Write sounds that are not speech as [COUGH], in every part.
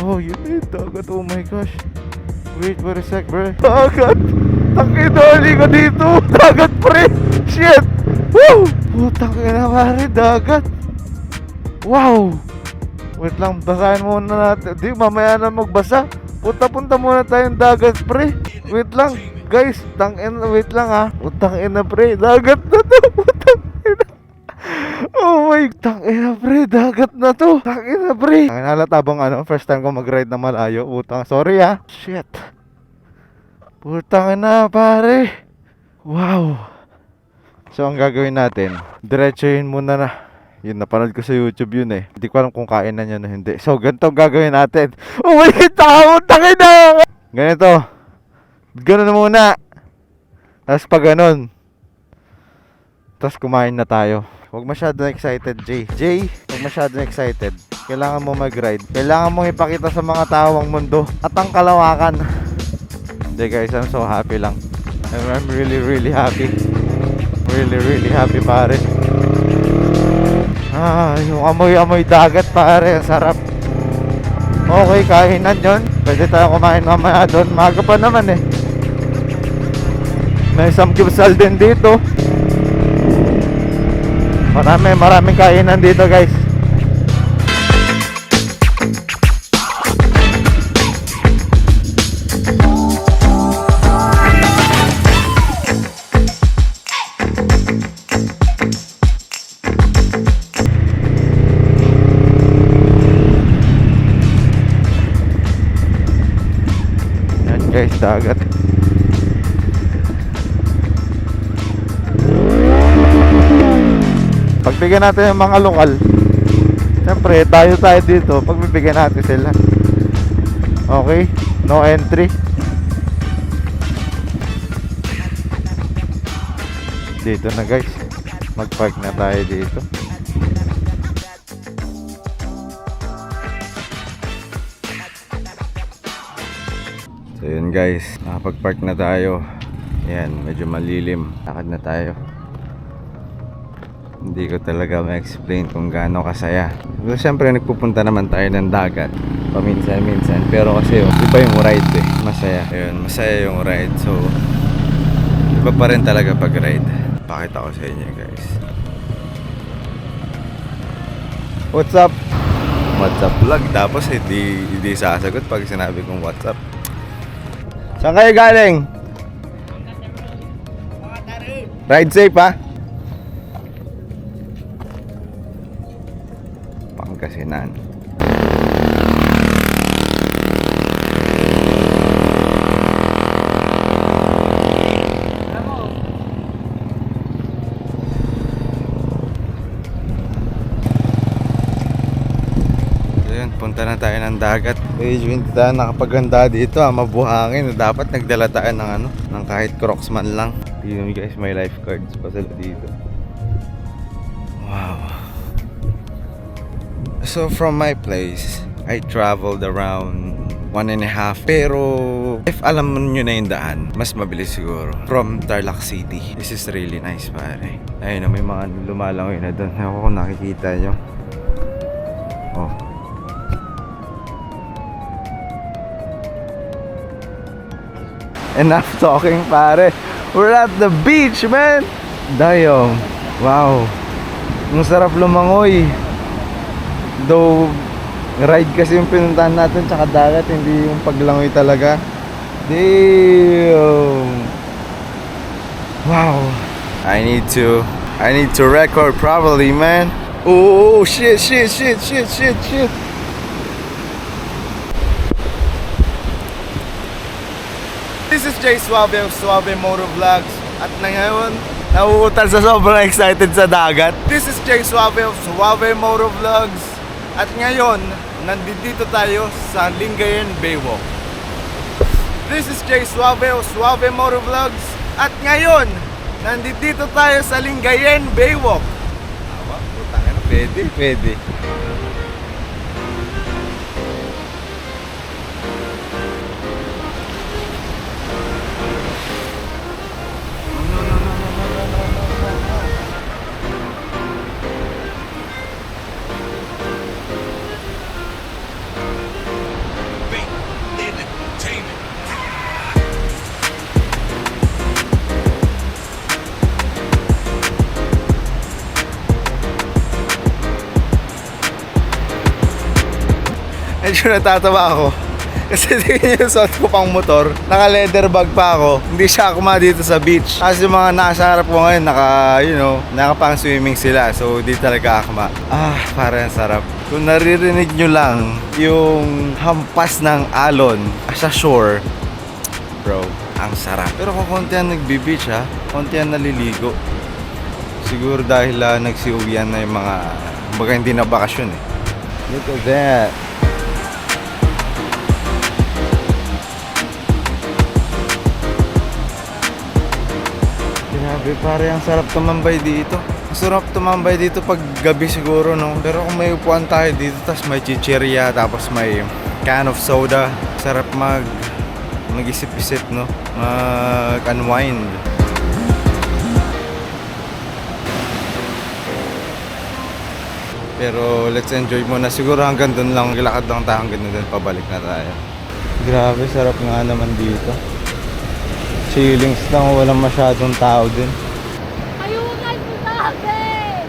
Oh, yun eh, dagat. Oh my gosh. Wait for a sec, bro. Dagat! Takidali ka dito! Dagat, pre! Shit! Woo! Putang ina, pare, dagat! Wow! Wait lang, basahin muna natin. Di, mamaya na magbasa. Punta-punta muna tayong dagat, pre. Wait lang. Guys, tang ina, wait lang ha. Utang ina, pre. Dagat na to. [LAUGHS] Oh my, tang ina, pre. Dagat na to. Tang ina, pre. Ang halata bang ano, first time ko mag-ride na malayo. Utang, sorry ha. Shit. Putang ina, pare. Wow. So, ang gagawin natin, diretsuhin muna na. Yun, napanood ko sa YouTube yun eh. Hindi ko alam kung kainan niya na hindi. So, ganito ang gagawin natin. Oh my God, takot! Takot na! Ganito. Ganun muna. Tapos pag ganun. Tapos kumain na tayo. Huwag masyado excited, Jay. Jay, huwag masyado excited. Kailangan mo mag-ride. Kailangan mong ipakita sa mga tao ang mundo at ang kalawakan. Hindi guys, I'm so happy lang. I'm, I'm really, really happy. Really, really happy pare. Ah, yung amoy-amoy dagat pare, ang sarap. Okay, kainan yon. Pwede tayo kumain mamaya doon. Maga pa naman eh. May samgyeopsal din dito. Marami, maraming kainan dito guys. Yan guys, dagat. Pagbigyan natin yung mga lokal. Siyempre, tayo tayo dito. Pagbibigyan natin sila. Okay? No entry. Dito na guys. Mag-park na tayo dito. So yun guys, nakapag-park na tayo. Yan, medyo malilim. Lakad na tayo. Hindi ko talaga ma-explain kung gaano kasaya. Pero syempre nagpupunta naman tayo ng dagat. Paminsan-minsan. Pero kasi oh, iba yung ride eh. Masaya. Ayun, masaya yung ride. So, iba pa rin talaga pag ride. Pakita ko sa inyo guys. What's up? What's up vlog? Tapos hindi, hindi sasagot pag sinabi kong what's up. Saan kayo galing? Ride safe ha? Pangasinan. Yun, punta na tayo ng dagat. Medyo hindi tayo nakapaganda dito ah, mabuhangin. Dapat nagdala tayo ng ano, ng kahit crocs man lang. Yun guys, may lifeguards pa sila dito. So from my place, I traveled around one and a half. Pero if alam nyo na yung daan, mas mabilis siguro. From Tarlac City. This is really nice pare. Ayun na, may mga lumalangoy na doon. Ako kung nakikita nyo. Oh. Enough talking pare. We're at the beach man. Dayong. Wow. Ang sarap lumangoy. Though ride kasi yung pinuntahan natin tsaka dagat, hindi yung paglangoy talaga. Damn. Wow. I need to I need to record properly, man. Oh, shit, shit, shit, shit, shit, shit. This is Jay Suave of Suave Motor Vlogs. At na ngayon, nauutal sa sobrang excited sa dagat. This is Jay Suave of Suave Motor Vlogs. At ngayon, nandito tayo sa Lingayen Baywalk. This is Jay Suave of Suave Motor Vlogs. At ngayon, nandito tayo sa Lingayen Baywalk. Awa, putang ina, pwede, pwede. Medyo natatawa ako. [LAUGHS] Kasi tingin yung suot ko pang motor, naka leather bag pa ako, hindi siya akuma dito sa beach. Kasi yung mga nasa harap ko ngayon, naka, you know, naka pang swimming sila. So, di talaga akma. Ah, parang sarap. Kung naririnig nyo lang yung hampas ng alon sa shore, bro, ang sarap. Pero kung konti ang nagbi-beach ha, konti ang naliligo. Siguro dahil uh, nagsiuwian na yung mga, baga hindi na bakasyon eh. Look at that. Grabe pare, ang sarap tumambay dito. Sarap tumambay dito pag gabi siguro, no? Pero kung may upuan tayo dito, tapos may chichirya, tapos may can of soda, sarap mag mag-isip-isip, no? Mag-unwind. Pero let's enjoy muna. Siguro hanggang doon lang, lakad lang tayo hanggang doon, pabalik na tayo. Grabe, sarap nga naman dito. Chillings lang, walang masyadong tao din. Ayungan mo sa akin!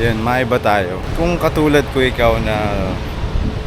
Yan, maiba tayo. Kung katulad ko ikaw na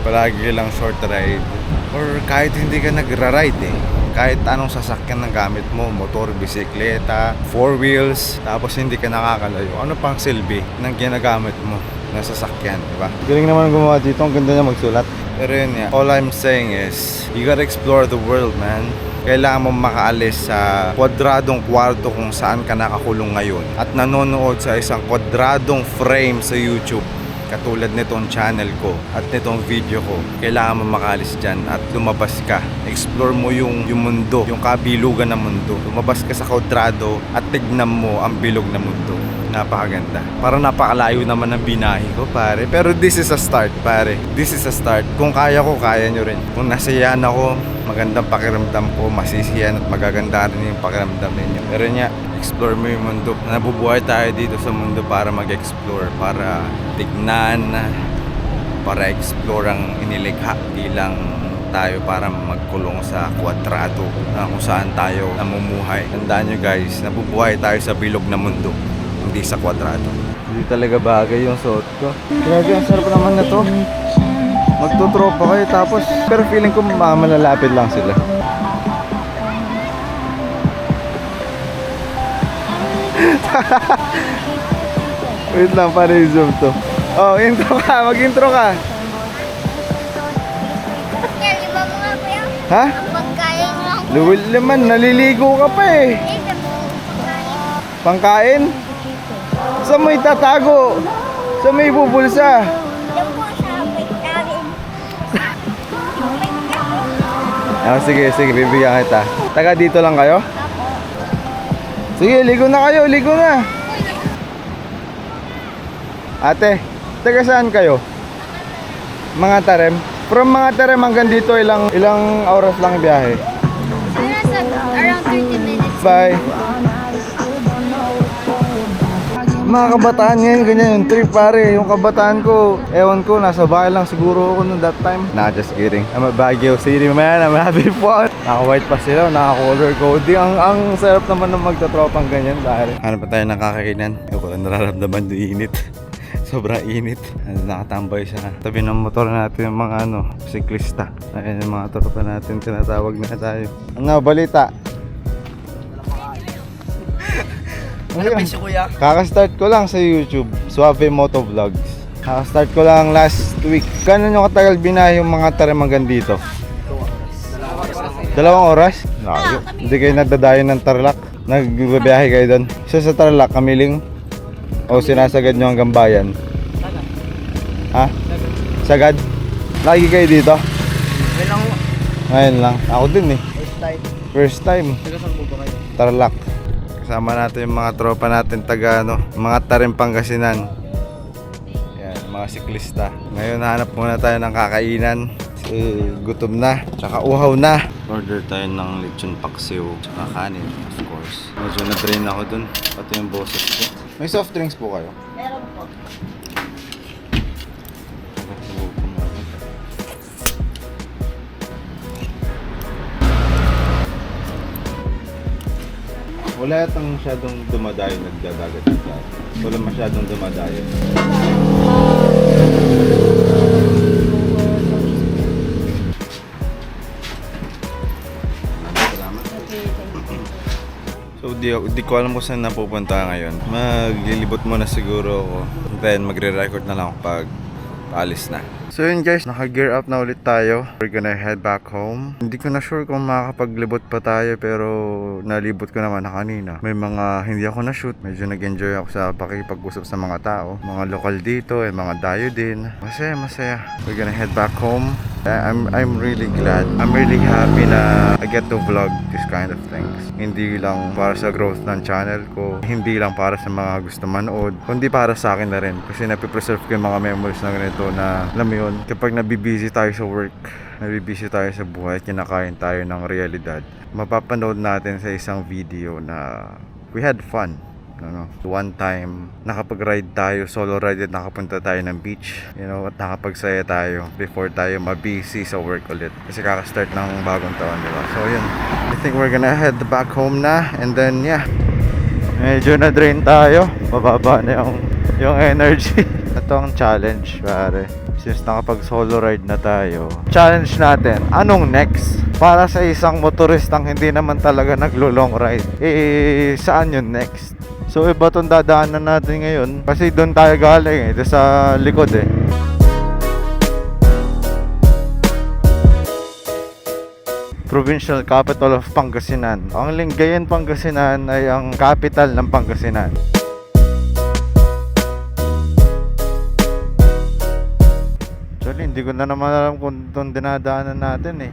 palagi lang short ride or kahit hindi ka nagra-ride eh. Kahit anong sasakyan ng gamit mo, motor, bisikleta, four wheels, tapos hindi ka nakakalayo. Ano pang silbi ng ginagamit mo na sasakyan, di ba? Galing naman gumawa dito, ang ganda niya magsulat. Pero yun nga, all I'm saying is, you gotta explore the world, man. Kailangan mo makaalis sa kwadradong kwarto kung saan ka nakakulong ngayon at nanonood sa isang kwadradong frame sa YouTube katulad nitong channel ko at nitong video ko kailangan mo makaalis dyan at lumabas ka explore mo yung, yung mundo yung kabilugan ng mundo lumabas ka sa kwadrado at tignan mo ang bilog na mundo napakaganda. Parang napakalayo naman ng binahe ko pare. Pero this is a start pare. This is a start. Kung kaya ko kaya nyo rin. Kung nasiyahan ako magandang pakiramdam ko masisiyahan at magaganda rin yung pakiramdam ninyo. Pero nga explore mo yung mundo. Nabubuhay tayo dito sa mundo para mag-explore para tignan para explore ang inilikha di lang tayo para magkulong sa kwadrado na kung saan tayo namumuhay. Tandaan nyo guys, nabubuhay tayo sa bilog na mundo, hindi sa kwadrado. Hindi talaga bagay yung suot ko. Grabe, ang sarap naman na to. Magtutropa kayo tapos, pero feeling ko mamalapit lang sila. [LAUGHS] Wait lang, para i-zoom to. Oh, intro ka, mag-intro ka. Ha? Luwil naman, naliligo ka pa eh. Pangkain? Saan mo itatago? Saan mo ibubulsa? Yan po sa pagkain. Ah, sige, sige, bibigyan kita. Taga dito lang kayo? Sige, ligo na kayo, ligo na. Ate, taga saan kayo? Mga tarem? From mga tarem hanggang dito, ilang ilang oras lang biyahe? Nasa around 30 minutes. Bye. Mga kabataan ngayon, ganyan yung trip pare. Yung kabataan ko, ewan ko, nasa bahay lang siguro ako nung that time. Nah, just kidding. I'm a Baguio City man, I'm having [LAUGHS] fun. Naka-white pa sila, naka-color coding. Ang, ang sarap naman ng magtatropang ganyan pare. Ano pa tayo nakakainan? Ako, nararamdaman yung init. [LAUGHS] Sobrang init. Nakatambay sa tabi ng motor natin yung mga ano, siklista. Ayun yung mga tropa natin, tinatawag na tayo. Ano, balita? Ano ba si kuya? Kaka-start ko lang sa YouTube, Suave Moto Vlogs. Kaka-start ko lang last week. Gano'n yung katagal binahe yung mga tarimagan dito? Dalawang oras? Layo. Hindi kayo nagdadayo ng Tarlac? Nagbibiyahe kayo doon? Isa sa Tarlac, kamiling? O sinasagad nyo hanggang bayan? Ha? Sagad? Lagi kayo dito? Ngayon lang. Ako din eh. First time. Tarlac. Kasama natin yung mga tropa natin taga ano, mga Tarim Pangasinan. Yan, mga siklista. Ngayon hanap muna tayo ng kakainan. Kasi gutom na, tsaka uhaw na. Order tayo ng lechon paksiw, tsaka kanin, of course. Medyo na-drain ako dun, pati yung boses ko. May soft drinks po kayo? Meron po. Wala yatang masyadong dumadayo nagdadagat dyan. Wala masyadong dumadayo. So di, di ko alam kung saan napupunta ngayon. Maglilibot muna siguro ako. Then magre-record na lang pag paalis na. So yun guys, naka-gear up na ulit tayo. We're gonna head back home. Hindi ko na sure kung makakapaglibot pa tayo pero nalibot ko naman na kanina. May mga hindi ako na-shoot. Medyo nag-enjoy ako sa pakipag-usap sa mga tao. Mga lokal dito, eh, mga dayo din. Masaya, masaya. We're gonna head back home. I- I'm I'm really glad. I'm really happy na I get to vlog this kind of things. Hindi lang para sa growth ng channel ko, hindi lang para sa mga gusto manood, kundi para sa akin na rin. Kasi napipreserve ko yung mga memories na ganito na, alam mo yun, kapag nabibusy tayo sa work, nabibusy tayo sa buhay, kinakain tayo ng realidad, mapapanood natin sa isang video na we had fun. Ano, one time, nakapag-ride tayo, solo ride at nakapunta tayo ng beach. You know, at nakapagsaya tayo before tayo mabusy sa work ulit. Kasi kakastart ng bagong taon, di ba? So, yun. I think we're gonna head back home na. And then, yeah. Medyo na-drain tayo. Bababa na yung, yung energy. [LAUGHS] Ito ang challenge, pare. Since nakapag solo ride na tayo. Challenge natin, anong next? Para sa isang motoristang hindi naman talaga naglo-long ride. Eh, saan yun next? So iba tong dadaanan natin ngayon kasi doon tayo galing eh, sa likod eh. Provincial capital of Pangasinan. Ang Lingayen, Pangasinan ay ang capital ng Pangasinan. Hindi ko na naman alam kung itong dinadaanan natin eh.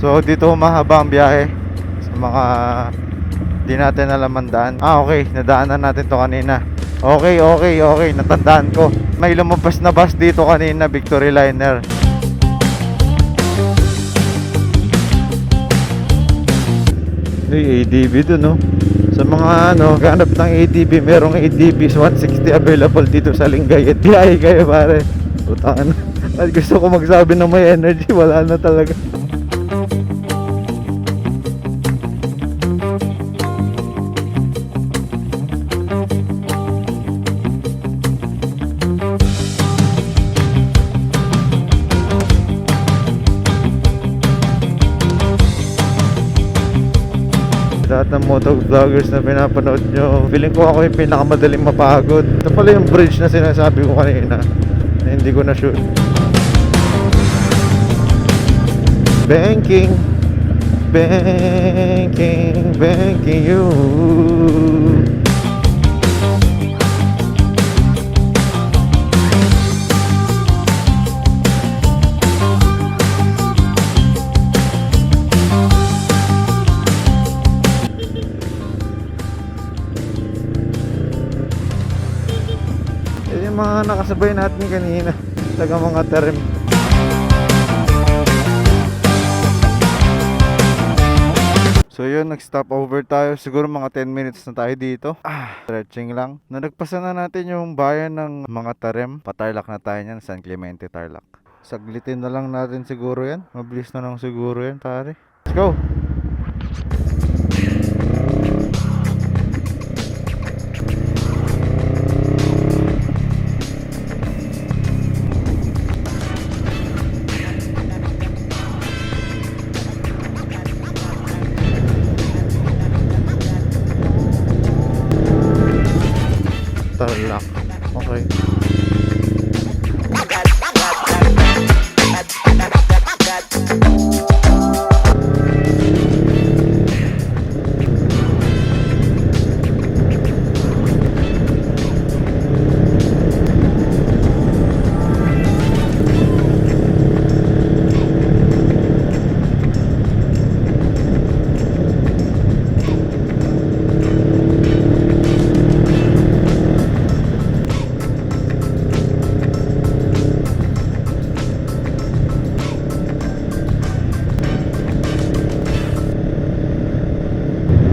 So dito mahaba ang biyahe sa mga di natin alam ang daan. Ah okay, nadaanan natin to kanina. Okay, okay, okay, natandaan ko. May lumabas na bus dito kanina, Victory Liner. Hey, ADB dun, no? Mga ano, ganap ng ADB, merong ADB 160 available dito sa Lingayen. Biyahe kayo, pare. Putangan. At gusto ko magsabi ng may energy, wala na talaga. Lahat ng motovloggers na pinapanood nyo. Feeling ko ako yung pinakamadaling mapagod. Ito pala yung bridge na sinasabi ko kanina na hindi ko na shoot banking banking banking you mga nakasabay natin kanina taga mga term So yun, nag-stop over tayo. Siguro mga 10 minutes na tayo dito. Ah, stretching lang. Nalagpasan na natin yung bayan ng mga Tarem. Patarlak na tayo niyan, San Clemente, Tarlac. Saglitin na lang natin siguro yan. Mabilis na lang siguro yan, pare. Let's go!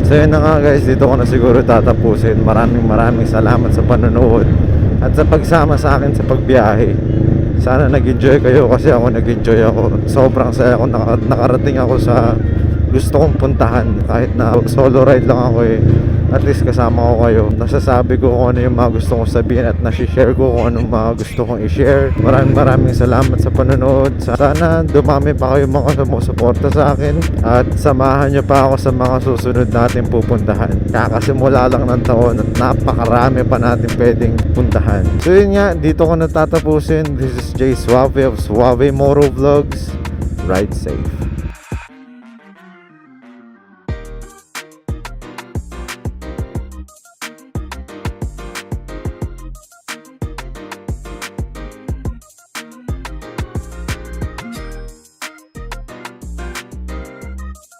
So yun na nga guys, dito ko na siguro tatapusin. Maraming maraming salamat sa panonood at sa pagsama sa akin sa pagbiyahe. Sana nag-enjoy kayo kasi ako nag-enjoy ako. Sobrang saya ako naka- nakarating ako sa gusto kong puntahan kahit na solo ride lang ako eh at least kasama ko kayo. Nasasabi ko kung ano yung mga gusto kong sabihin at nasi-share ko kung anong mga gusto kong i-share. Maraming maraming salamat sa panonood. Sana dumami pa kayo mga sumusuporta sa akin at samahan nyo pa ako sa mga susunod natin pupuntahan. Kakasimula lang ng taon at napakarami pa natin pwedeng puntahan. So yun nga dito ko natatapusin. This is Jay Suave of Suave Moro Vlogs. Ride safe